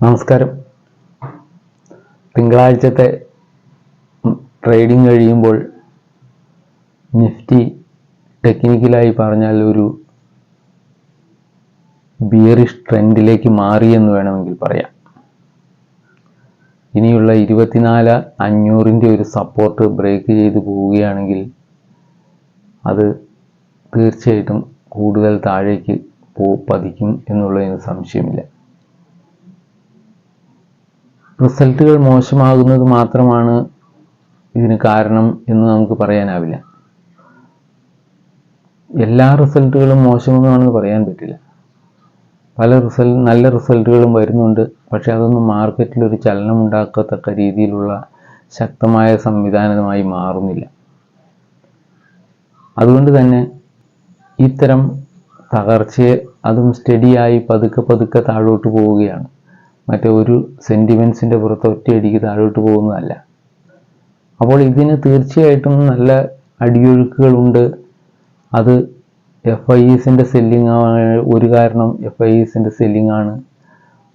നമസ്കാരം. തിങ്കളാഴ്ചത്തെ ട്രേഡിംഗ് കഴിയുമ്പോൾ നിഫ്റ്റി ടെക്നിക്കലായി പറഞ്ഞാൽ ഒരു ബിയറിഷ് ട്രെൻഡിലേക്ക് മാറിയെന്ന് വേണമെങ്കിൽ പറയാം. ഇനിയുള്ള ഇരുപത്തിനാല് അഞ്ഞൂറിന്റെ ഒരു സപ്പോർട്ട് ബ്രേക്ക് ചെയ്ത് പോവുകയാണെങ്കിൽ അത് തീർച്ചയായിട്ടും കൂടുതൽ താഴേക്ക് പോ പതിക്കും എന്നുള്ളതിന് സംശയമില്ല. റിസൾട്ടുകൾ മോശമാകുന്നത് മാത്രമാണ് ഇതിന് കാരണം എന്ന് നമുക്ക് പറയാനാവില്ല. എല്ലാ റിസൾട്ടുകളും മോശമെന്നാണെന്ന് പറയാൻ പറ്റില്ല. പല റിസൾട്ട് നല്ല റിസൾട്ടുകളും വരുന്നുണ്ട്. പക്ഷേ അതൊന്നും മാർക്കറ്റിൽ ഒരു ചലനം ഉണ്ടാക്കത്തക്ക രീതിയിലുള്ള ശക്തമായ സംവിധാനമായി മാറുന്നില്ല. അതുകൊണ്ട് തന്നെ ഇത്തരം തകർച്ചയെ അതും സ്റ്റഡിയായി പതുക്കെ പതുക്കെ താഴോട്ട് പോവുകയാണ്. മറ്റേ ഒരു സെന്റിമെൻസിന്റെ പുറത്ത് ഒറ്റയടിക്ക് താഴോട്ട് പോകുന്നതല്ല. അപ്പോൾ ഇതിന് തീർച്ചയായിട്ടും നല്ല അടിയൊഴുക്കുകളുണ്ട്. അത് എഫ് ഐ എസിന്റെ സെല്ലിംഗ് ഒരു കാരണം എഫ് ഐ എസിന്റെ സെല്ലിംഗ് ആണ്.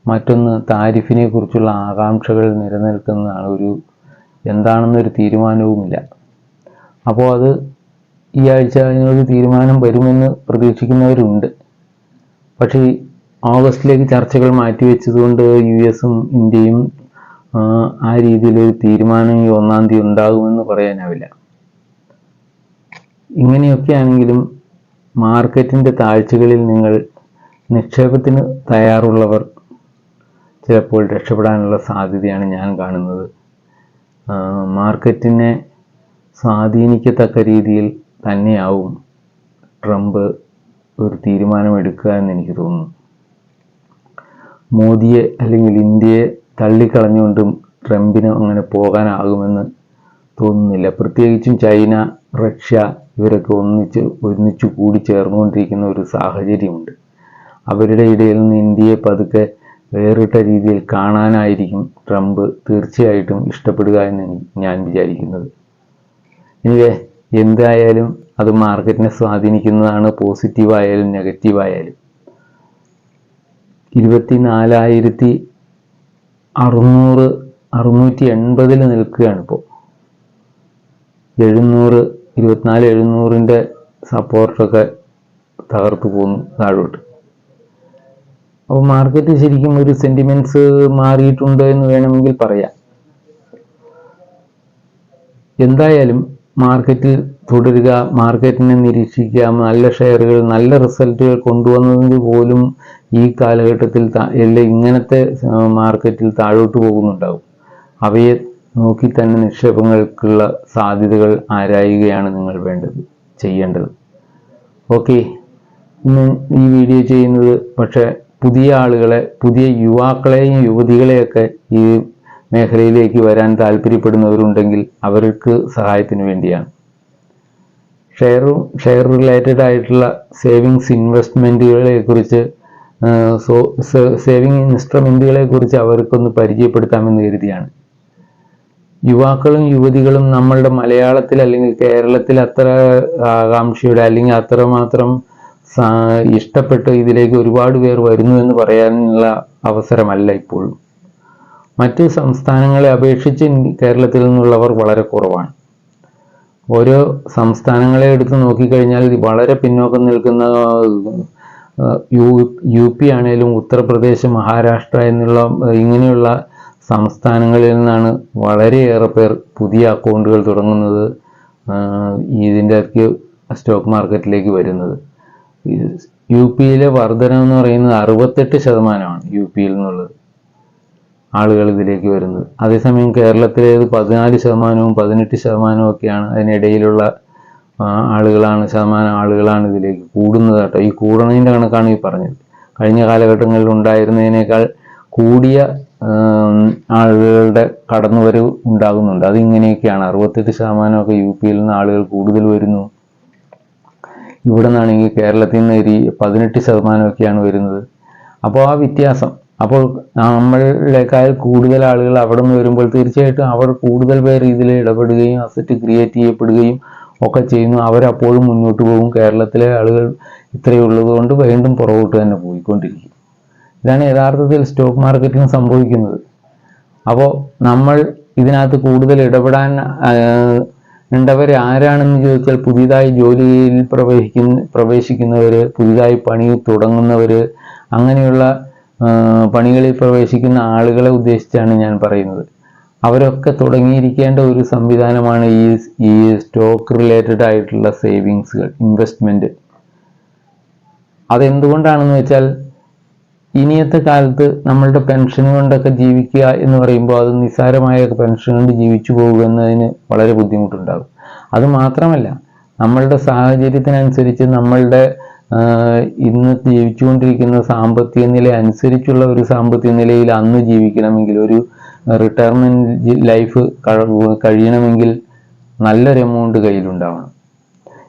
മറ്റൊന്ന് താരിഫിനെ കുറിച്ചുള്ള ആകാംക്ഷകൾ നിലനിൽക്കുന്നതാണ് ഒരു എന്താണെന്നൊരു തീരുമാനവുമില്ല. അപ്പോൾ അത് ഈ ആഴ്ച അതിനൊരു തീരുമാനം വരുമെന്ന് പ്രതീക്ഷിക്കുന്നവരുണ്ട്. പക്ഷേ ഓഗസ്റ്റിലേക്ക് ചർച്ചകൾ മാറ്റിവെച്ചതുകൊണ്ട് യു എസും ഇന്ത്യയും ആ, രീതിയിലൊരു തീരുമാനം ഈ ഒന്നാം തീയതി ഉണ്ടാകുമെന്ന് പറയാനാവില്ല. ഇങ്ങനെയൊക്കെയാണെങ്കിലും മാർക്കറ്റിന്റെ താഴ്ചകളിൽ നിങ്ങൾ നിക്ഷേപത്തിന് തയ്യാറുള്ളവർ ചിലപ്പോൾ രക്ഷപ്പെടാനുള്ള സാധ്യതയാണ് ഞാൻ കാണുന്നത്. മാർക്കറ്റിനെ സ്വാധീനിക്കത്തക്ക രീതിയിൽ തന്നെയാവും ട്രംപ് ഒരു തീരുമാനമെടുക്കുക എന്ന് എനിക്ക് തോന്നുന്നു. മോദിയെ അല്ലെങ്കിൽ ഇന്ത്യയെ തള്ളിക്കളഞ്ഞുകൊണ്ടും ട്രംപിന് അങ്ങനെ പോകാനാകുമെന്ന് തോന്നുന്നില്ല. പ്രത്യേകിച്ചും ചൈന റഷ്യ ഇവരൊക്കെ ഒന്നിച്ച് ഒന്നിച്ചു കൂടി ചേർന്നുകൊണ്ടിരിക്കുന്ന ഒരു സാഹചര്യമുണ്ട്. അവരുടെ ഇടയിൽ നിന്ന് ഇന്ത്യയെ പതുക്കെ വേറിട്ട രീതിയിൽ കാണാനായിരിക്കും ട്രംപ് തീർച്ചയായിട്ടും ഇഷ്ടപ്പെടുക എന്ന് ഞാൻ വിചാരിക്കുന്നത്. ഇനി എന്തായാലും അത് മാർക്കറ്റിനെ സ്വാധീനിക്കുന്നതാണ് പോസിറ്റീവ് ആയാലും നെഗറ്റീവ് ആയാലും ഇരുപത്തി നാലായിരത്തി അറുന്നൂറ് അറുന്നൂറ്റി എൺപതിൽ നിൽക്കുകയാണ് ഇപ്പോൾ എഴുന്നൂറ് ഇരുപത്തിനാല് എഴുന്നൂറിന്റെ സപ്പോർട്ടൊക്കെ തകർത്തു പോകുന്നു താഴോട്ട്. അപ്പോൾ മാർക്കറ്റ് ശരിക്കും ഒരു സെന്റിമെന്റ്സ് മാറിയിട്ടുണ്ട് എന്ന് വേണമെങ്കിൽ പറയാം. എന്തായാലും മാർക്കറ്റിൽ തുടരുക മാർക്കറ്റിനെ നിരീക്ഷിക്കുക നല്ല ഷെയറുകൾ നല്ല റിസൾട്ടുകൾ കൊണ്ടുവന്നത് പോലും ഈ കാലഘട്ടത്തിൽ എല്ലാം ഇങ്ങനത്തെ മാർക്കറ്റിൽ താഴോട്ട് പോകുന്നുണ്ടാകും അവയെ നോക്കി തന്നെ നിക്ഷേപങ്ങൾക്കുള്ള സാധ്യതകൾ ആരായുകയാണ് നിങ്ങൾ വേണ്ടത് ചെയ്യേണ്ടത്. ഓക്കെ ഇന്ന് ഈ വീഡിയോ ചെയ്യുന്നത് പക്ഷേ പുതിയ ആളുകളെ പുതിയ യുവാക്കളെയും യുവതികളെയൊക്കെ ഈ മേഖലയിലേക്ക് വരാൻ താല്പര്യപ്പെടുന്നവരുണ്ടെങ്കിൽ അവർക്ക് സഹായത്തിന് വേണ്ടിയാണ്. ഷെയർ ഷെയർ റിലേറ്റഡ് ആയിട്ടുള്ള സേവിങ്സ് ഇൻവെസ്റ്റ്മെന്റുകളെ കുറിച്ച് സോ സേവിങ് ഇൻസ്ട്രുമെന്റുകളെ കുറിച്ച് അവർക്കൊന്ന് പരിചയപ്പെടുത്താമെന്ന് കരുതിയാണ്. യുവാക്കളും യുവതികളും നമ്മളുടെ മലയാളത്തിൽ അല്ലെങ്കിൽ കേരളത്തിൽ അത്ര ആകാംക്ഷയുടെ അല്ലെങ്കിൽ അത്രമാത്രം ഇഷ്ടപ്പെട്ട് ഇതിലേക്ക് ഒരുപാട് പേർ വരുന്നു എന്ന് പറയാനുള്ള അവസരമല്ല ഇപ്പോഴും. മറ്റ് സംസ്ഥാനങ്ങളെ അപേക്ഷിച്ച് കേരളത്തിൽ നിന്നുള്ളവർ വളരെ കുറവാണ്. ഓരോ സംസ്ഥാനങ്ങളെ എടുത്ത് നോക്കിക്കഴിഞ്ഞാൽ വളരെ പിന്നോക്കം നിൽക്കുന്ന യു യു പി ആണേലും ഉത്തർപ്രദേശ് മഹാരാഷ്ട്ര എന്നുള്ള ഇങ്ങനെയുള്ള സംസ്ഥാനങ്ങളിൽ നിന്നാണ് വളരെയേറെ പേർ പുതിയ അക്കൗണ്ടുകൾ തുടങ്ങുന്നത് ഇതിന്റെ സ്റ്റോക്ക് മാർക്കറ്റിലേക്ക് വരുന്നത്. യു പിയിലെ വർധനം എന്ന് പറയുന്നത് അറുപത്തെട്ട് ശതമാനമാണ് യു പിയിൽ നിന്നുള്ളത്. ആളുകൾ ഇതിലേക്ക് വരുന്നത്. അതേസമയം കേരളത്തിലേത് പതിനാല് ശതമാനവും പതിനെട്ട് ശതമാനവും ഒക്കെയാണ് അതിനിടയിലുള്ള ആളുകളാണ് ശതമാനം ആളുകളാണ് ഇതിലേക്ക് കൂടുന്നത് കേട്ടോ. ഈ കൂടുന്നതിന്റെ കണക്കാണ് ഈ പറഞ്ഞത്. കഴിഞ്ഞ കാലഘട്ടങ്ങളിൽ ഉണ്ടായിരുന്നതിനേക്കാൾ കൂടിയ ആളുകളുടെ കടന്നുവരവ് ഉണ്ടാകുന്നുണ്ട്. അതിങ്ങനെയൊക്കെയാണ്. അറുപത്തെട്ട് ശതമാനമൊക്കെ യു പിയിൽ നിന്ന് ആളുകൾ കൂടുതൽ വരുന്നു. ഇവിടെ നിന്നാണെങ്കിൽ കേരളത്തിൽ നിന്ന് ഒരു പതിനെട്ട് ശതമാനമൊക്കെയാണ് വരുന്നത്. അപ്പോൾ ആ വ്യത്യാസം അപ്പോൾ നമ്മളെക്കാൾ കൂടുതൽ ആളുകൾ അവിടെ നിന്ന് വരുമ്പോൾ തീർച്ചയായിട്ടും അവർ കൂടുതൽ പേർ ഇതിൽ ഇടപെടുകയും അസറ്റ് ക്രിയേറ്റ് ചെയ്യപ്പെടുകയും ഒക്കെ ചെയ്യുന്നു. അവരപ്പോഴും മുന്നോട്ട് പോകും. കേരളത്തിലെ ആളുകൾ ഇത്രയേ കൊണ്ട് വീണ്ടും പുറകോട്ട് തന്നെ പോയിക്കൊണ്ടിരിക്കും. ഇതാണ് യഥാർത്ഥത്തിൽ സ്റ്റോക്ക് മാർക്കറ്റിന് സംഭവിക്കുന്നത്. അപ്പോൾ നമ്മൾ ഇതിനകത്ത് കൂടുതൽ ഇടപെടാൻ ഉണ്ടവർ ആരാണെന്ന് ചോദിച്ചാൽ പുതിയതായി ജോലിയിൽ പ്രവേശിക്കുന്ന പ്രവേശിക്കുന്നവർ പുതിയതായി പണി തുടങ്ങുന്നവർ അങ്ങനെയുള്ള പണികളിൽ പ്രവേശിക്കുന്ന ആളുകളെ ഉദ്ദേശിച്ചാണ് ഞാൻ പറയുന്നത്. അവരൊക്കെ തുടങ്ങിയിരിക്കേണ്ട ഒരു സംവിധാനമാണ് ഈ ഈ സ്റ്റോക്ക് റിലേറ്റഡ് ആയിട്ടുള്ള സേവിങ്സുകൾ ഇൻവെസ്റ്റ്മെന്റ് അതെന്തുകൊണ്ടാണെന്ന് വെച്ചാൽ ഇനിയത്തെ കാലത്ത് നമ്മളുടെ പെൻഷൻ കൊണ്ടൊക്കെ ജീവിക്കുക എന്ന് പറയുമ്പോൾ അത് നിസ്സാരമായ പെൻഷൻ കൊണ്ട് ജീവിച്ചു പോകുക എന്നതിന് വളരെ ബുദ്ധിമുട്ടുണ്ടാകും. അത് മാത്രമല്ല നമ്മളുടെ സാഹചര്യത്തിനനുസരിച്ച് നമ്മളുടെ ഇന്ന് ജീവിച്ചുകൊണ്ടിരിക്കുന്ന സാമ്പത്തിക നില അനുസരിച്ചുള്ള ഒരു സാമ്പത്തിക നിലയിൽ അന്ന് ജീവിക്കണമെങ്കിൽ ഒരു റിട്ടയർമെന്റ് ലൈഫ് കഴിയണമെങ്കിൽ നല്ലൊരു എമൗണ്ട് കയ്യിലുണ്ടാവണം.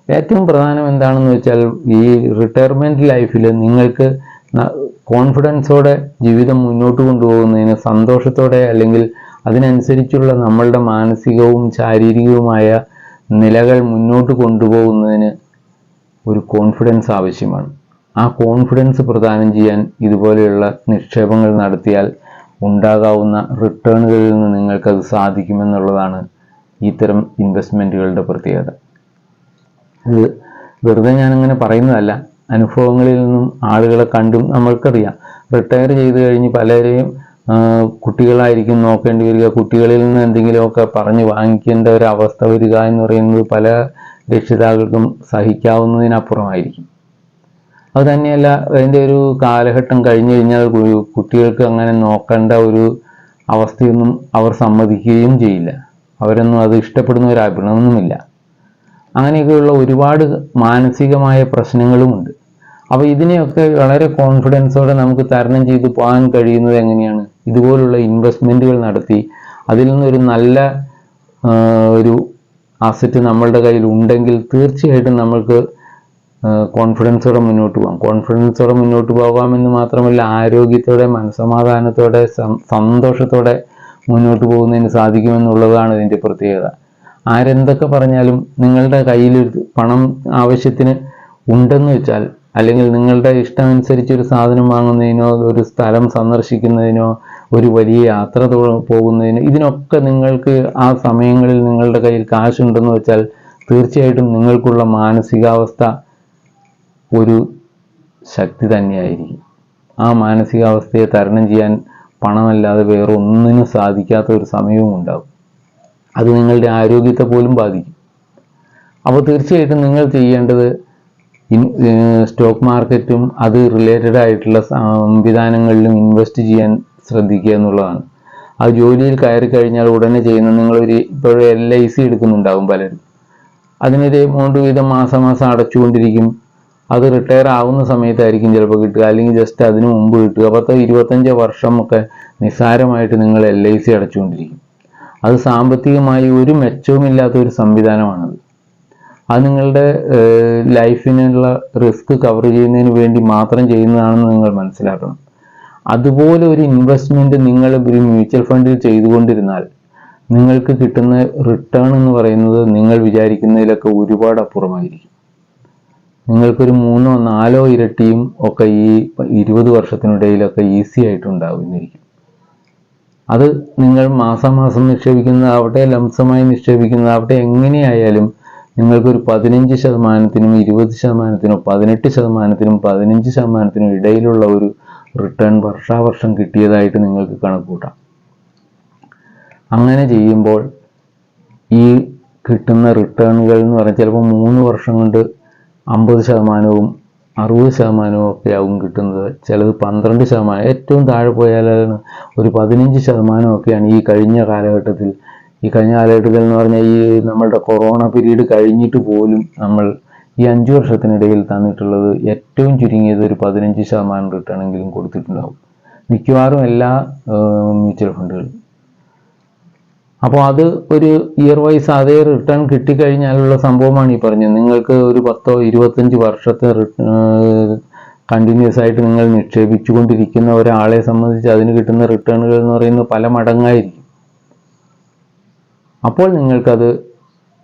ഏറ്റവും പ്രധാനം എന്താണെന്ന് വെച്ചാൽ ഈ റിട്ടയർമെന്റ് ലൈഫിൽ നിങ്ങൾക്ക് കോൺഫിഡൻസോടെ ജീവിതം മുന്നോട്ട് കൊണ്ടുപോകുന്നതിന് സന്തോഷത്തോടെ അല്ലെങ്കിൽ അതിനനുസരിച്ചുള്ള നമ്മളുടെ മാനസികവും ശാരീരികവുമായ നിലകൾ മുന്നോട്ട് കൊണ്ടുപോകുന്നതിന് ഒരു കോൺഫിഡൻസ് ആവശ്യമാണ്. ആ കോൺഫിഡൻസ് പ്രദാനം ചെയ്യാൻ ഇതുപോലെയുള്ള നിക്ഷേപങ്ങൾ നടത്തിയാൽ ഉണ്ടാകാവുന്ന റിട്ടേണുകളിൽ നിന്ന് നിങ്ങൾക്കത് സാധിക്കുമെന്നുള്ളതാണ് ഇത്തരം ഇൻവെസ്റ്റ്മെന്റുകളുടെ പ്രത്യേകത. ഇത് വെറുതെ ഞാനങ്ങനെ പറയുന്നതല്ല. അനുഭവങ്ങളിൽ നിന്നും ആളുകളെ കണ്ടും നമ്മൾക്കറിയാം. റിട്ടയർ ചെയ്ത് കഴിഞ്ഞ് പലരെയും കുട്ടികളായിരിക്കും നോക്കേണ്ടി വരിക. കുട്ടികളിൽ നിന്ന് എന്തെങ്കിലുമൊക്കെ പറഞ്ഞ് വാങ്ങിക്കേണ്ട ഒരു അവസ്ഥ വരിക എന്ന് പറയുന്നത് പല രക്ഷിതാക്കൾക്കും സഹിക്കാവുന്നതിനപ്പുറമായിരിക്കും. അത് തന്നെയല്ല അതിന്റെ ഒരു കാലഘട്ടം കഴിഞ്ഞു കഴിഞ്ഞാൽ കുട്ടികൾക്ക് അങ്ങനെ നോക്കേണ്ട ഒരു അവസ്ഥയൊന്നും അവർ സമ്മതിക്കുകയും ചെയ്യില്ല. അവരൊന്നും അത് ഇഷ്ടപ്പെടുന്ന ഒരു ഇഷ്ടപ്പെടുന്നവരാകണമെന്നുമില്ല അങ്ങനെയൊക്കെയുള്ള ഒരുപാട് മാനസികമായ പ്രശ്നങ്ങളുമുണ്ട്. അപ്പോൾ ഇതിനെയൊക്കെ വളരെ കോൺഫിഡൻസോടെ നമുക്ക് തരണം ചെയ്ത് പോകാൻ കഴിയുന്നത് എങ്ങനെയാണ്? ഇതുപോലുള്ള ഇൻവെസ്റ്റ്മെന്റുകൾ നടത്തി അതിൽ നിന്നൊരു നല്ല ഒരു അസറ്റ് നമ്മളുടെ കയ്യിൽ ഉണ്ടെങ്കിൽ തീർച്ചയായിട്ടും നമ്മൾക്ക് കോൺഫിഡൻസോടെ മുന്നോട്ട് പോകാം. കോൺഫിഡൻസോടെ മുന്നോട്ട് പോകാമെന്ന് മാത്രമല്ല ആരോഗ്യത്തോടെ മനസമാധാനത്തോടെ സന്തോഷത്തോടെ മുന്നോട്ട് പോകുന്നതിന് സാധിക്കുമെന്നുള്ളതാണ് ഇതിന്റെ പ്രത്യേകത. ആരെന്തൊക്കെ പറഞ്ഞാലും നിങ്ങളുടെ കയ്യിൽ പണം ആവശ്യത്തിന് ഉണ്ടെന്ന് വെച്ചാൽ അല്ലെങ്കിൽ നിങ്ങളുടെ ഇഷ്ടമനുസരിച്ച് ഒരു സാധനം വാങ്ങുന്നതിനോ ഒരു സ്ഥലം സന്ദർശിക്കുന്നതിനോ ഒരു വലിയ യാത്ര പോകുന്നതിന് ഇതിനൊക്കെ നിങ്ങൾക്ക് ആ സമയങ്ങളിൽ നിങ്ങളുടെ കയ്യിൽ കാശുണ്ടെന്ന് വെച്ചാൽ തീർച്ചയായിട്ടും നിങ്ങൾക്കുള്ള മാനസികാവസ്ഥ ഒരു ശക്തി തന്നെയായിരിക്കും. ആ മാനസികാവസ്ഥയെ തരണം ചെയ്യാൻ പണമല്ലാതെ വേറെ ഒന്നിനും സാധിക്കാത്ത ഒരു സമയവും ഉണ്ടാകും അത് നിങ്ങളുടെ ആരോഗ്യത്തെ പോലും ബാധിക്കും. അപ്പോൾ തീർച്ചയായിട്ടും നിങ്ങൾ ചെയ്യേണ്ടത് സ്റ്റോക്ക് മാർക്കറ്റും അത് റിലേറ്റഡ് ആയിട്ടുള്ള സംവിധാനങ്ങളിലും ഇൻവെസ്റ്റ് ചെയ്യാൻ ശ്രദ്ധിക്കുക എന്നുള്ളതാണ്. ആ ജോലിയിൽ കയറി കഴിഞ്ഞാൽ ഉടനെ ചെയ്യുന്ന നിങ്ങളൊരു ഇപ്പോഴും എൽ ഐ സി എടുക്കുന്നുണ്ടാവും പലരും. അതിനൊരു എമൗണ്ട് വീതം മാസം മാസം അടച്ചുകൊണ്ടിരിക്കും. അത് റിട്ടയർ ആവുന്ന സമയത്തായിരിക്കും ചിലപ്പോൾ കിട്ടുക. അല്ലെങ്കിൽ ജസ്റ്റ് അതിന് മുമ്പ് കിട്ടുക. അപ്പോൾ ഇരുപത്തഞ്ചോ വർഷം ഒക്കെ നിസ്സാരമായിട്ട് നിങ്ങൾ എൽ ഐ സി അടച്ചുകൊണ്ടിരിക്കും. അത് സാമ്പത്തികമായി ഒരു മെച്ചവുമില്ലാത്ത ഒരു സംവിധാനമാണത്. അത് നിങ്ങളുടെ ലൈഫിനുള്ള റിസ്ക് കവർ ചെയ്യുന്നതിന് വേണ്ടി മാത്രം ചെയ്യുന്നതാണെന്ന് നിങ്ങൾ മനസ്സിലാക്കണം. അതുപോലെ ഒരു ഇൻവെസ്റ്റ്മെന്റ് നിങ്ങൾ ഒരു മ്യൂച്വൽ ഫണ്ടിൽ ചെയ്തുകൊണ്ടിരുന്നാൽ നിങ്ങൾക്ക് കിട്ടുന്ന റിട്ടേൺ എന്ന് പറയുന്നത് നിങ്ങൾ വിചാരിക്കുന്നതിലൊക്കെ ഒരുപാട് അപ്പുറമായിരിക്കും. നിങ്ങൾക്കൊരു മൂന്നോ നാലോ ഇരട്ടിയും ഒക്കെ ഈ ഇരുപത് വർഷത്തിനിടയിലൊക്കെ ഈസി ആയിട്ടുണ്ടാവുന്നതായിരിക്കും അത് നിങ്ങൾ മാസം മാസം നിക്ഷേപിക്കുന്നതാവട്ടെ ലംസമായി നിക്ഷേപിക്കുന്നതാവട്ടെ എങ്ങനെയായാലും നിങ്ങൾക്കൊരു പതിനഞ്ച് ശതമാനത്തിനും ഇരുപത് ശതമാനത്തിനും പതിനെട്ട് ശതമാനത്തിനും പതിനഞ്ച് ശതമാനത്തിനും ഇടയിലുള്ള ഒരു റിട്ടേൺ വർഷാവർഷം കിട്ടിയതായിട്ട് നിങ്ങൾക്ക് കണക്കൂട്ടാം അങ്ങനെ ചെയ്യുമ്പോൾ ഈ കിട്ടുന്ന റിട്ടേണുകൾ എന്ന് പറഞ്ഞാൽ ചിലപ്പോൾ മൂന്ന് വർഷം കൊണ്ട് അമ്പത് ശതമാനവും അറുപത് ശതമാനവും ഒക്കെ ആവും കിട്ടുന്നത്. ചിലത് പന്ത്രണ്ട് ശതമാനം ഏറ്റവും താഴെ പോയാലാണ് ഒരു പതിനഞ്ച് ശതമാനമൊക്കെയാണ് ഈ കഴിഞ്ഞ കാലഘട്ടത്തിൽ. ഈ കഴിഞ്ഞ കാലഘട്ടത്തിൽ എന്ന് പറഞ്ഞാൽ ഈ നമ്മളുടെ കൊറോണ പീരീഡ് കഴിഞ്ഞിട്ട് പോലും നമ്മൾ ഈ അഞ്ച് വർഷത്തിനിടയിൽ തന്നിട്ടുള്ളത് ഏറ്റവും ചുരുങ്ങിയത് ഒരു പതിനഞ്ച് ശതമാനം റിട്ടേൺ എങ്കിലും കൊടുത്തിട്ടുണ്ടാവും. മിക്കവാറും എല്ലാ മ്യൂച്വൽ ഫണ്ടുകളും അപ്പോൾ അത് ഒരു ഇയർ വൈസ് അതേ റിട്ടേൺ കിട്ടിക്കഴിഞ്ഞാലുള്ള സംഭവമാണ് ഈ പറഞ്ഞത്. നിങ്ങൾക്ക് ഒരു പത്തോ ഇരുപത്തഞ്ച് വർഷത്തെ കണ്ടിന്യൂസ് ആയിട്ട് നിങ്ങൾ നിക്ഷേപിച്ചുകൊണ്ടിരിക്കുന്ന ഒരാളെ സംബന്ധിച്ച് അതിന് കിട്ടുന്ന റിട്ടേണുകൾ എന്ന് പറയുന്നത് പല മടങ്ങായിരിക്കും. അപ്പോൾ നിങ്ങൾക്കത്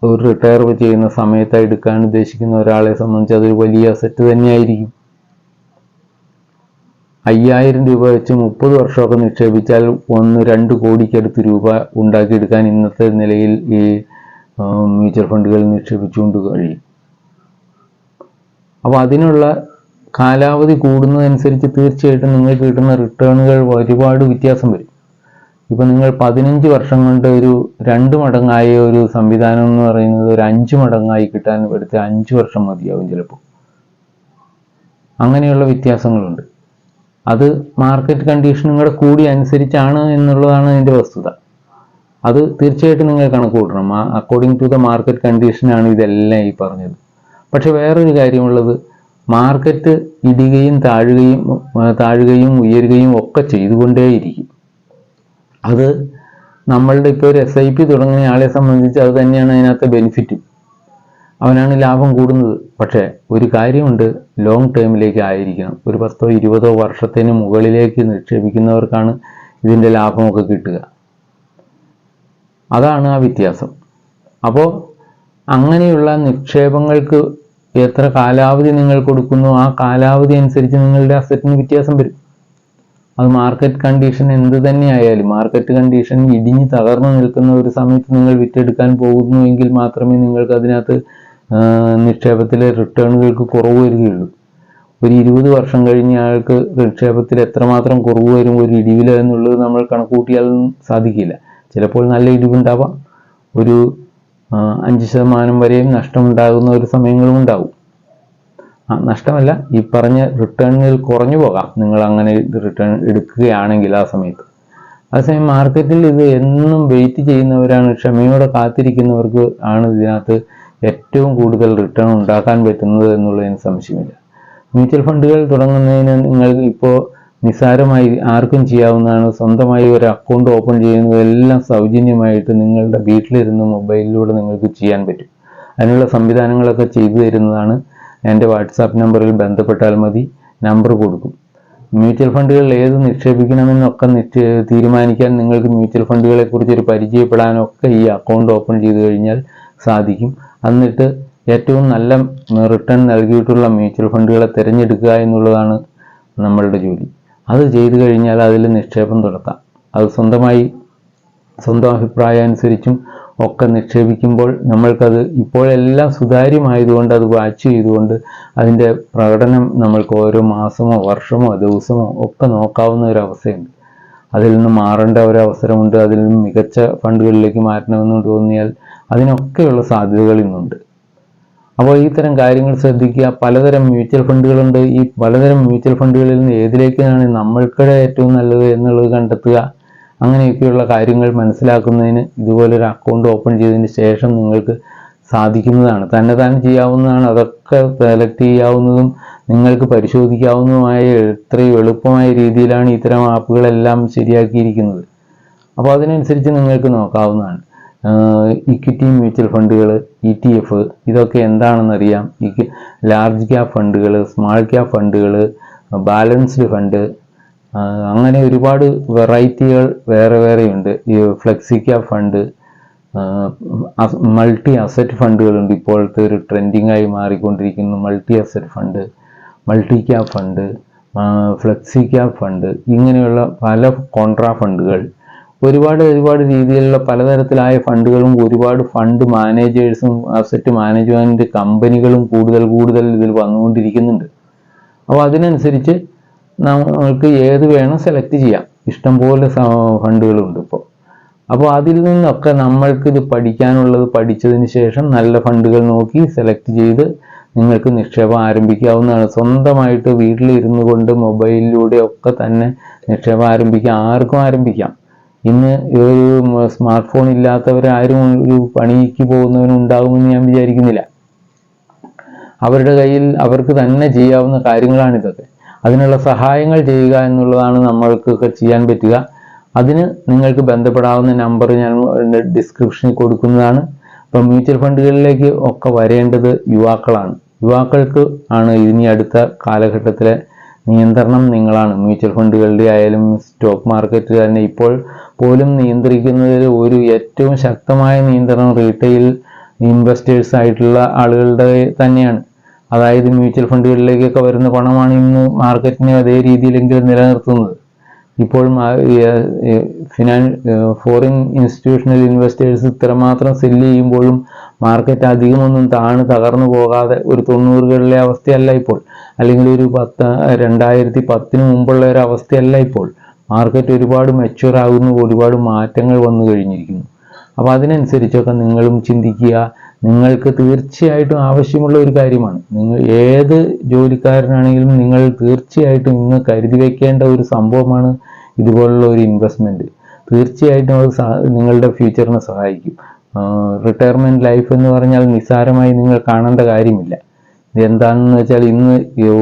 ഒരു റിട്ടയർ ചെയ്യുന്ന സമയത്ത് എടുക്കാൻ ഉദ്ദേശിക്കുന്ന ഒരാളെ സംബന്ധിച്ച് അതൊരു വലിയ അസറ്റ് തന്നെയായിരിക്കും. അയ്യായിരം രൂപ വെച്ച് മുപ്പത് വർഷമൊക്കെ നിക്ഷേപിച്ചാൽ ഒന്ന് രണ്ട് കോടിക്കടുത്ത് രൂപ ഉണ്ടാക്കിയെടുക്കാൻ ഇന്നത്തെ നിലയിൽ ഈ മ്യൂച്വൽ ഫണ്ടുകളിൽ നിക്ഷേപിച്ചുകൊണ്ട് കഴിയും. അപ്പോൾ അതിനുള്ള കാലാവധി കൂടുന്നതനുസരിച്ച് തീർച്ചയായിട്ടും നിങ്ങൾക്ക് കിട്ടുന്ന റിട്ടേണുകൾ ഒരുപാട് വ്യത്യാസം വരും. ഇപ്പം നിങ്ങൾ പതിനഞ്ച് വർഷം കൊണ്ട് ഒരു രണ്ട് മടങ്ങായ ഒരു സംവിധാനം എന്ന് പറയുന്നത് ഒരു അഞ്ച് മടങ്ങായി കിട്ടാൻ എടുത്ത അഞ്ച് വർഷം മതിയാവും ചിലപ്പോൾ അങ്ങനെയുള്ള വ്യത്യാസങ്ങളുണ്ട്. അത് മാർക്കറ്റ് കണ്ടീഷനുകളുടെ കൂടി അനുസരിച്ചാണ് എന്നുള്ളതാണ് അതിന്റെ വസ്തുത. അത് തീർച്ചയായിട്ടും നിങ്ങൾ കണക്ക് കൂട്ടണം. അക്കോർഡിംഗ് ടു ദ മാർക്കറ്റ് കണ്ടീഷനാണ് ഇതെല്ലാം ഈ പറഞ്ഞത്. പക്ഷെ വേറൊരു കാര്യമുള്ളത് മാർക്കറ്റ് ഇടുകയും താഴുകയും താഴുകയും ഉയരുകയും ഒക്കെ ചെയ്തുകൊണ്ടേയിരിക്കും. അത് നമ്മളുടെ ഇപ്പോൾ ഒരു എസ് ഐ പി തുടങ്ങുന്ന ആളെ സംബന്ധിച്ച് അത് തന്നെയാണ് അതിനകത്ത് ബെനിഫിറ്റ് അവനാണ് ലാഭം കൂടുന്നത്. പക്ഷേ ഒരു കാര്യമുണ്ട് ലോങ് ടേമിലേക്ക് ആയിരിക്കണം. ഒരു പത്തോ ഇരുപതോ വർഷത്തിന് മുകളിലേക്ക് നിക്ഷേപിക്കുന്നവർക്കാണ് ഇതിന്റെ ലാഭമൊക്കെ കിട്ടുക. അതാണ് ആ വ്യത്യാസം. അപ്പോൾ അങ്ങനെയുള്ള നിക്ഷേപങ്ങൾക്ക് എത്ര കാലാവധി നിങ്ങൾ കൊടുക്കുന്നു ആ കാലാവധി അനുസരിച്ച് നിങ്ങളുടെ അസറ്റിന് വ്യത്യാസം വരും. അത് മാർക്കറ്റ് കണ്ടീഷൻ എന്ത് തന്നെയായാലും മാർക്കറ്റ് കണ്ടീഷൻ ഇടിഞ്ഞ് തകർന്നു നിൽക്കുന്ന ഒരു സമയത്ത് നിങ്ങൾ വിറ്റെടുക്കാൻ പോകുന്നുവെങ്കിൽ മാത്രമേ നിങ്ങൾക്ക് അതിനകത്ത് നിക്ഷേപത്തിലെ റിട്ടേണുകൾക്ക് കുറവ് വരികയുള്ളൂ. ഒരു ഇരുപത് വർഷം കഴിഞ്ഞ ആൾക്ക് നിക്ഷേപത്തിൽ എത്രമാത്രം കുറവ് വരും ഒരു ഇടിവില എന്നുള്ളത് നമ്മൾ കണക്കൂട്ടിയാൽ സാധിക്കില്ല. ചിലപ്പോൾ നല്ല ഇടിവുണ്ടാവാം. ഒരു അഞ്ച് ശതമാനം വരെയും നഷ്ടമുണ്ടാകുന്ന ഒരു സമയങ്ങളും ഉണ്ടാവും. നഷ്ടമല്ല. ഈ പറഞ്ഞ റിട്ടേണിൽ കുറഞ്ഞു പോകാം. നിങ്ങൾ അങ്ങനെ റിട്ടേൺ എടുക്കുകയാണെങ്കിൽ ആ സമയത്ത്. അതേസമയം മാർക്കറ്റിൽ ഇത് എന്നും വെയിറ്റ് ചെയ്യുന്നവരാണ്. ക്ഷമയോടെ കാത്തിരിക്കുന്നവർക്ക് ആണ് ഇതിനകത്ത് ഏറ്റവും കൂടുതൽ റിട്ടേൺ ഉണ്ടാക്കാൻ പറ്റുന്നത് എന്നുള്ളതിന് സംശയമില്ല. മ്യൂച്വൽ ഫണ്ടുകൾ തുടങ്ങുന്നതിന് നിങ്ങൾ ഇപ്പോൾ നിസ്സാരമായി ആർക്കും ചെയ്യാവുന്നതാണ്. സ്വന്തമായി ഒരു അക്കൗണ്ട് ഓപ്പൺ ചെയ്യുന്നതെല്ലാം സൗജന്യമായിട്ട് നിങ്ങളുടെ വീട്ടിലിരുന്ന് മൊബൈലിലൂടെ നിങ്ങൾക്ക് ചെയ്യാൻ പറ്റും. അതിനുള്ള സംവിധാനങ്ങളൊക്കെ ചെയ്തു തരുന്നതാണ്. എന്റെ വാട്സാപ്പ് നമ്പറിൽ ബന്ധപ്പെട്ടാൽ മതി. നമ്പർ കൊടുക്കും. മ്യൂച്വൽ ഫണ്ടുകളിൽ ഏത് നിക്ഷേപിക്കണമെന്നൊക്കെ തീരുമാനിക്കാൻ നിങ്ങൾക്ക് മ്യൂച്വൽ ഫണ്ടുകളെ കുറിച്ച് ഒരു പരിചയപ്പെടാനൊക്കെ ഈ അക്കൗണ്ട് ഓപ്പൺ ചെയ്തു കഴിഞ്ഞാൽ സാധിക്കും. എന്നിട്ട് ഏറ്റവും നല്ല റിട്ടേൺ നൽകിയിട്ടുള്ള മ്യൂച്വൽ ഫണ്ടുകളെ തിരഞ്ഞെടുക്കുക എന്നുള്ളതാണ് നമ്മളുടെ ജോലി. അത് ചെയ്തു കഴിഞ്ഞാൽ അതിൽ നിക്ഷേപം തുടക്കാം. അത് സ്വന്തമായി സ്വന്തം അഭിപ്രായം അനുസരിച്ചും ഒക്കെ നിക്ഷേപിക്കുമ്പോൾ നമ്മൾക്കത് ഇപ്പോഴെല്ലാം സുതാര്യമായതുകൊണ്ട് അത് വാച്ച് ചെയ്തുകൊണ്ട് അതിന്റെ പ്രകടനം നമ്മൾക്ക് ഓരോ മാസമോ വർഷമോ ദിവസമോ ഒക്കെ നോക്കാവുന്ന ഒരു അവസ്ഥയുണ്ട്. അതിൽ നിന്ന് മാറേണ്ട ഒരു അവസരമുണ്ട് അതിൽ നിന്ന് മികച്ച ഫണ്ടുകളിലേക്ക് മാറ്റണമെന്ന് തോന്നിയാൽ അതിനൊക്കെയുള്ള സാധ്യതകൾ ഇന്നുണ്ട്. അപ്പോൾ ഇത്തരം കാര്യങ്ങൾ ശ്രദ്ധിക്കുക. പലതരം മ്യൂച്വൽ ഫണ്ടുകളുണ്ട്. ഈ പലതരം മ്യൂച്വൽ ഫണ്ടുകളിൽ നിന്ന് ഏതിലേക്കാണ് നമ്മൾക്കിടെ ഏറ്റവും നല്ലത് എന്നുള്ളത് കണ്ടെത്തുക. അങ്ങനെയൊക്കെയുള്ള കാര്യങ്ങൾ മനസ്സിലാക്കുന്നതിന് ഇതുപോലൊരു അക്കൗണ്ട് ഓപ്പൺ ചെയ്തതിന് ശേഷം നിങ്ങൾക്ക് സാധിക്കുന്നതാണ്. തന്നെ താൻ ചെയ്യാവുന്നതാണ്. അതൊക്കെ സെലക്ട് ചെയ്യാവുന്നതും നിങ്ങൾക്ക് പരിശോധിക്കാവുന്നതുമായ എത്രയും എളുപ്പമായ രീതിയിലാണ് ഇത്തരം ആപ്പുകളെല്ലാം ശരിയാക്കിയിരിക്കുന്നത്. അപ്പോൾ അതിനനുസരിച്ച് നിങ്ങൾക്ക് നോക്കാവുന്നതാണ്. ഇക്വിറ്റി മ്യൂച്വൽ ഫണ്ടുകൾ ഇ ടി എഫ് ഇതൊക്കെ എന്താണെന്നറിയാം. ലാർജ് ക്യാപ് ഫണ്ടുകൾ സ്മാൾ ക്യാപ് ഫണ്ടുകൾ ബാലൻസ്ഡ് ഫണ്ട് അങ്ങനെ ഒരുപാട് വെറൈറ്റികൾ വേറെ വേറെയുണ്ട് ഈ ഫ്ലെക്സിക്ക ഫണ്ട് മൾട്ടി അസറ്റ് ഫണ്ടുകളുണ്ട്. ഇപ്പോഴത്തെ ഒരു ട്രെൻഡിങ് ആയി മാറിക്കൊണ്ടിരിക്കുന്ന multi asset fund multi cap fund flexi cap fund ഇങ്ങനെയുള്ള പല കോൺട്രാ ഫണ്ടുകൾ. ഒരുപാട് ഒരുപാട് രീതിയിലുള്ള പലതരത്തിലായ ഫണ്ടുകളും ഒരുപാട് ഫണ്ട് മാനേജേഴ്സും അസറ്റ് മാനേജ്മെന്റ് കമ്പനികളും കൂടുതൽ കൂടുതൽ ഇതിൽ വന്നുകൊണ്ടിരിക്കുന്നുണ്ട്. അപ്പോൾ അതിനനുസരിച്ച് നമ്മൾക്ക് ഏത് വേണം സെലക്ട് ചെയ്യാം. ഇഷ്ടംപോലെ ഫണ്ടുകളുണ്ട് ഇപ്പോൾ അപ്പോൾ അതിൽ നിന്നൊക്കെ നമ്മൾക്ക് ഇത് പഠിക്കാനുള്ളത് പഠിച്ചതിന് ശേഷം നല്ല ഫണ്ടുകൾ നോക്കി സെലക്ട് ചെയ്ത് നിങ്ങൾക്ക് നിക്ഷേപം ആരംഭിക്കാവുന്നതാണ്. സ്വന്തമായിട്ട് വീട്ടിലിരുന്നു കൊണ്ട് മൊബൈലിലൂടെ ഒക്കെ തന്നെ നിക്ഷേപം ആരംഭിക്കാം. ആർക്കും ആരംഭിക്കാം. ഇന്ന് ഒരു സ്മാർട്ട് ഫോൺ ഇല്ലാത്തവരാരും ഒരു പണിക്ക് പോകുന്നവനുണ്ടാകുമെന്ന് ഞാൻ വിചാരിക്കുന്നില്ല. അവരുടെ കയ്യിൽ അവർക്ക് തന്നെ ചെയ്യാവുന്ന കാര്യങ്ങളാണ് ഇതൊക്കെ അതിനുള്ള സഹായങ്ങൾ ചെയ്യുക എന്നുള്ളതാണ് നമ്മൾക്കൊക്കെ ചെയ്യാൻ പറ്റുക. അതിന് നിങ്ങൾക്ക് ബന്ധപ്പെടാവുന്ന നമ്പർ ഞാൻ ഡിസ്ക്രിപ്ഷനിൽ കൊടുക്കുന്നതാണ്. അപ്പം മ്യൂച്വൽ ഫണ്ടുകളിലേക്ക് ഒക്കെ വരേണ്ടത് യുവാക്കളാണ്. യുവാക്കൾക്ക് ആണ് ഇനി അടുത്ത കാലഘട്ടത്തിലെ നിയന്ത്രണം നിങ്ങളാണ്. മ്യൂച്വൽ ഫണ്ടുകളുടെ ആയാലും സ്റ്റോക്ക് മാർക്കറ്റ് തന്നെ ഇപ്പോൾ പോലും നിയന്ത്രിക്കുന്നതിൽ ഒരു ഏറ്റവും ശക്തമായ നിയന്ത്രണം റീറ്റെയിൽ ഇൻവെസ്റ്റേഴ്സ് ആയിട്ടുള്ള ആളുകളുടെ തന്നെയാണ്. അതായത് മ്യൂച്വൽ ഫണ്ടുകളിലേക്കൊക്കെ വരുന്ന പണമാണ് ഇന്ന് മാർക്കറ്റിനെ അതേ രീതിയിലെങ്കിലും നിലനിർത്തുന്നത്. ഇപ്പോഴും ഫിനാൻ ഫോറിൻ ഇൻസ്റ്റിറ്റ്യൂഷണൽ ഇൻവെസ്റ്റേഴ്സ് ഇത്രമാത്രം സെല്ല് ചെയ്യുമ്പോഴും മാർക്കറ്റ് അധികമൊന്നും താണ് തകർന്നു പോകാതെ ഒരു തൊണ്ണൂറുകളിലെ അവസ്ഥയല്ല ഇപ്പോൾ. അല്ലെങ്കിൽ ഒരു പത്ത് രണ്ടായിരത്തി പത്തിന് മുമ്പുള്ള ഒരു അവസ്ഥയല്ല ഇപ്പോൾ. മാർക്കറ്റ് ഒരുപാട് മെച്യൂർ ആകുന്നു ഒരുപാട് മാറ്റങ്ങൾ വന്നു കഴിഞ്ഞിരിക്കുന്നു. അപ്പോൾ അതിനനുസരിച്ചൊക്കെ നിങ്ങളും ചിന്തിക്കുക നിങ്ങൾക്ക് തീർച്ചയായിട്ടും ആവശ്യമുള്ള ഒരു കാര്യമാണ്. നിങ്ങൾ ഏത് ജോലിക്കാരനാണെങ്കിലും നിങ്ങൾ തീർച്ചയായിട്ടും ഇന്ന് കരുതി വയ്ക്കേണ്ട ഒരു സംഭവമാണ് ഇതുപോലുള്ള ഒരു ഇൻവെസ്റ്റ്മെന്റ് തീർച്ചയായിട്ടും അത് നിങ്ങളുടെ ഫ്യൂച്ചറിനെ സഹായിക്കും. റിട്ടയർമെന്റ് ലൈഫ് എന്ന് പറഞ്ഞാൽ നിസ്സാരമായി നിങ്ങൾ കാണേണ്ട കാര്യമില്ല. എന്താണെന്ന് വെച്ചാൽ ഇന്ന്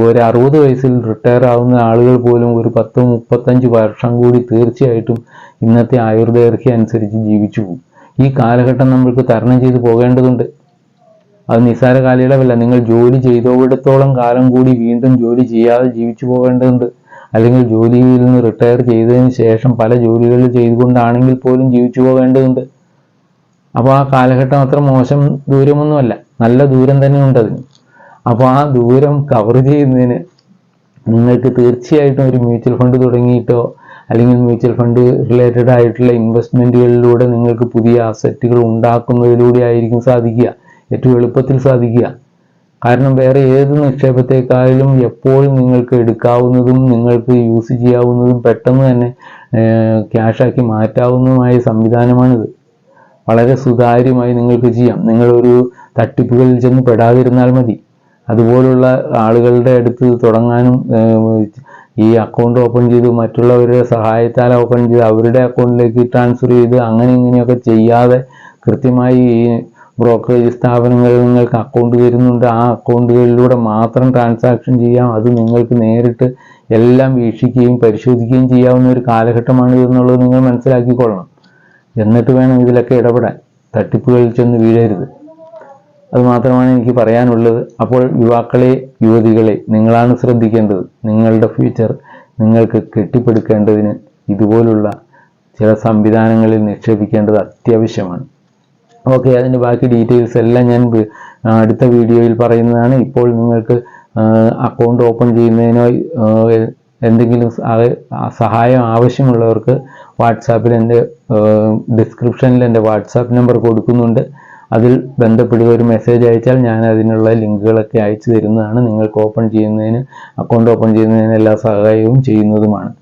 ഒരു അറുപത് വയസ്സിൽ റിട്ടയർ ആവുന്ന ആളുകൾ പോലും ഒരു പത്ത് മുപ്പത്തഞ്ച് വർഷം കൂടി തീർച്ചയായിട്ടും ഇന്നത്തെ ആയുർദൈർഘ്യം അനുസരിച്ച് ജീവിച്ചു പോകും. ഈ കാലഘട്ടം നമ്മൾക്ക് തരണം ചെയ്തു പോകേണ്ടതുണ്ട്. അത് നിസ്സാര കാലയളവല്ല. നിങ്ങൾ ജോലി ചെയ്തോടത്തോളം കാലം കൂടി വീണ്ടും ജോലി ചെയ്യാതെ ജീവിച്ചു പോകേണ്ടതുണ്ട്. അല്ലെങ്കിൽ ജോലിയിൽ നിന്ന് റിട്ടയർ ചെയ്തതിന് ശേഷം പല ജോലികൾ ചെയ്തുകൊണ്ടാണെങ്കിൽ പോലും ജീവിച്ചു പോകേണ്ടതുണ്ട്. അപ്പോൾ ആ കാലഘട്ടം അത്ര മോശം ദൂരമൊന്നുമല്ല. നല്ല ദൂരം തന്നെ ഉണ്ട് അതിന്. അപ്പോൾ ആ ദൂരം കവർ ചെയ്യുന്നതിന് നിങ്ങൾക്ക് തീർച്ചയായിട്ടും ഒരു മ്യൂച്വൽ ഫണ്ട് തുടങ്ങിയിട്ടോ അല്ലെങ്കിൽ മ്യൂച്വൽ ഫണ്ട് റിലേറ്റഡ് ആയിട്ടുള്ള ഇൻവെസ്റ്റ്മെന്റുകളിലൂടെ നിങ്ങൾക്ക് പുതിയ അസറ്റുകൾ ഉണ്ടാക്കുന്നതിലൂടെ ആയിരിക്കും സാധിക്കുക. ഏറ്റവും എളുപ്പത്തിൽ സാധിക്കുക. കാരണം വേറെ ഏത് നിക്ഷേപത്തെക്കാളും എപ്പോഴും നിങ്ങൾക്ക് എടുക്കാവുന്നതും നിങ്ങൾക്ക് യൂസ് ചെയ്യാവുന്നതും പെട്ടെന്ന് തന്നെ ക്യാഷാക്കി മാറ്റാവുന്നതുമായ സംവിധാനമാണിത്. വളരെ സുതാര്യമായി നിങ്ങൾക്ക് ചെയ്യാം. നിങ്ങളൊരു തട്ടിപ്പുകളിൽ ചെന്ന് പെടാതിരുന്നാൽ മതി. അതുപോലുള്ള ആളുകളുടെ അടുത്ത് തുടങ്ങാനും ഈ അക്കൗണ്ട് ഓപ്പൺ ചെയ്ത് മറ്റുള്ളവരുടെ സഹായത്താൽ ഓപ്പൺ ചെയ്ത് അവരുടെ അക്കൗണ്ടിലേക്ക് ട്രാൻസ്ഫർ ചെയ്ത് അങ്ങനെ ഇങ്ങനെയൊക്കെ ചെയ്യാതെ കൃത്യമായി ഈ ബ്രോക്കറേജ് സ്ഥാപനങ്ങളിൽ നിങ്ങൾക്ക് അക്കൗണ്ട് തരുന്നുണ്ട് ആ അക്കൗണ്ടുകളിലൂടെ മാത്രം ട്രാൻസാക്ഷൻ ചെയ്യാം. അത് നിങ്ങൾക്ക് നേരിട്ട് എല്ലാം വീക്ഷിക്കുകയും പരിശോധിക്കുകയും ചെയ്യാവുന്ന ഒരു കാലഘട്ടമാണ് ഇതെന്നുള്ളത് നിങ്ങൾ മനസ്സിലാക്കിക്കൊള്ളണം. എന്നിട്ട് വേണം ഇതിലൊക്കെ ഇടപെടാൻ. തട്ടിപ്പുകളിൽ ചെന്ന് വീഴരുത്. അത് മാത്രമാണ് എനിക്ക് പറയാനുള്ളത്. അപ്പോൾ യുവാക്കളെ യുവതികളെ നിങ്ങളാണ് ശ്രദ്ധിക്കേണ്ടത്. നിങ്ങളുടെ ഫ്യൂച്ചർ നിങ്ങൾക്ക് കെട്ടിപ്പടുക്കേണ്ടതിന് ഇതുപോലുള്ള ചില സംവിധാനങ്ങളിൽ നിക്ഷേപിക്കേണ്ടത് അത്യാവശ്യമാണ്. ഓക്കെ അതിന്റെ ബാക്കി ഡീറ്റെയിൽസ് എല്ലാം ഞാൻ അടുത്ത വീഡിയോയിൽ പറയുന്നതാണ്. ഇപ്പോൾ നിങ്ങൾക്ക് അക്കൗണ്ട് ഓപ്പൺ ചെയ്യുന്നതിനോ എന്തെങ്കിലും സഹായം ആവശ്യമുള്ളവർക്ക് വാട്സാപ്പിൽ എന്റെ ഡിസ്ക്രിപ്ഷനിൽ എന്റെ വാട്സാപ്പ് നമ്പർ കൊടുക്കുന്നുണ്ട്. അതിൽ ബന്ധപ്പെടുക ഒരു മെസ്സേജ് അയച്ചാൽ ഞാൻ അതിനുള്ള ലിങ്കുകളൊക്കെ അയച്ചു തരുന്നതാണ്. നിങ്ങൾക്ക് ഓപ്പൺ ചെയ്യുന്നതിന് അക്കൗണ്ട് ഓപ്പൺ ചെയ്യുന്നതിന് എല്ലാ സഹായവും ചെയ്യുന്നതുമാണ്.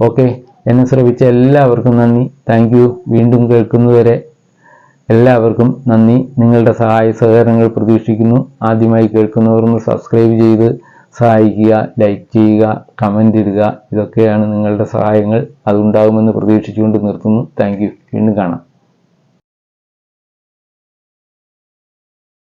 ഓക്കെ എന്നെ ശ്രമിച്ച എല്ലാവർക്കും നന്ദി. താങ്ക് വീണ്ടും കേൾക്കുന്നതുവരെ എല്ലാവർക്കും നന്ദി. നിങ്ങളുടെ സഹായ സഹകരണങ്ങൾ പ്രതീക്ഷിക്കുന്നു. ആദ്യമായി കേൾക്കുന്നവർ ഒന്ന് സബ്സ്ക്രൈബ് ചെയ്ത് സഹായിക്കുക ലൈക്ക് ചെയ്യുക കമന്റ് ഇടുക. ഇതൊക്കെയാണ് നിങ്ങളുടെ സഹായങ്ങൾ. അതുണ്ടാകുമെന്ന് പ്രതീക്ഷിച്ചുകൊണ്ട് നിർത്തുന്നു. താങ്ക് വീണ്ടും കാണാം.